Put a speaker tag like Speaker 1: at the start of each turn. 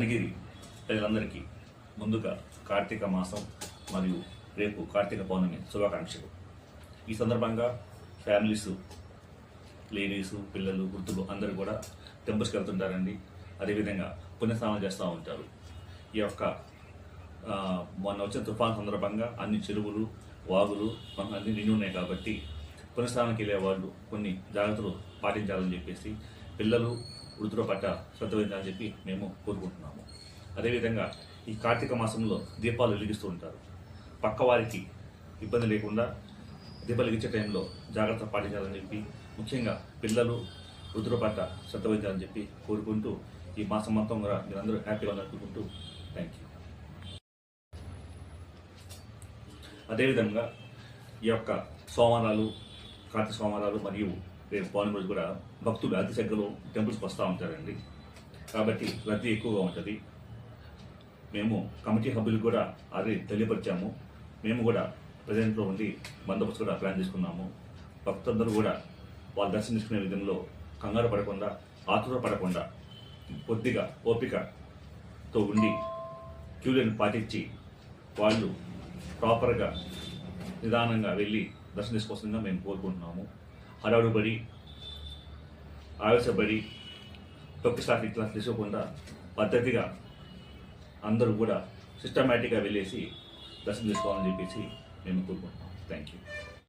Speaker 1: ప్రజలందరికీ ముందుగా కార్తీక మాసం మరియు రేపు కార్తీక పౌర్ణమి శుభాకాంక్షలు. ఈ సందర్భంగా ఫ్యామిలీస్ లేడీస్ పిల్లలు వృద్ధులు అందరూ కూడా టెంపుల్స్కి వెళ్తుంటారండి. అదేవిధంగా పుణ్యస్నానం చేస్తూ ఉంటారు. ఈ యొక్క మొన్న వచ్చిన తుఫాన్ సందర్భంగా అన్ని చెరువులు వాగులు అన్ని నిండి ఉన్నాయి కాబట్టి పునఃస్థానానికి వెళ్ళే వాళ్ళు కొన్ని జాగ్రత్తలు పాటించాలని చెప్పేసి పిల్లలు వృద్ధుల పట్ల శ్రద్ధ వహించాలని చెప్పి మేము కోరుకుంటున్నాము. అదేవిధంగా ఈ కార్తీక మాసంలో దీపాలు వెలిగిస్తూ ఉంటారు. పక్క వారికి ఇబ్బంది లేకుండా దీపాలు వెలిగించే టైంలో జాగ్రత్త పాటించాలని చెప్పి ముఖ్యంగా పిల్లలు వృద్ధుల పట్ల శ్రద్ధ వహించాలని చెప్పి కోరుకుంటూ ఈ మాసం మొత్తం కూడా మీరందరూ హ్యాపీగా ఉండాలని థ్యాంక్ యూ అదేవిధంగా ఈ యొక్క సోమవారాలు కార్తీక సోమవారాలు మరియు రేపు పౌర్ణమి రోజు కూడా భక్తులు అతి సంఖ్యలో టెంపుల్స్కి వస్తూ ఉంటారండి. కాబట్టి రద్దీ ఎక్కువగా ఉంటుంది. మేము కమిటీ హబ్బులకు కూడా అది తెలియపరిచాము. మేము కూడా ప్రజెంట్లో ఉండి బందోబస్తు కూడా ప్లాన్ చేసుకున్నాము. భక్తులందరూ కూడా వాళ్ళు దర్శనం చేసుకునే విధంలో కంగారు పడకుండా ఆతుర పడకుండా కొద్దిగా ఓపికతో ఉండి క్యూలను పాటించి వాళ్ళు ప్రాపర్గా నిదానంగా వెళ్ళి దర్శనం చేసుకోవాల్సిందిగా మేము కోరుకుంటున్నాము. హడావుడిపడి ఆవేశపడి తొక్కి స్లాట్ ఇట్లా తీసుకోకుండా పద్ధతిగా అందరూ కూడా సిస్టమేటిక్గా వెళ్ళేసి దర్శనం చేసుకోవాలని చెప్పేసి మేము కోరుకుంటున్నాం థ్యాంక్ యూ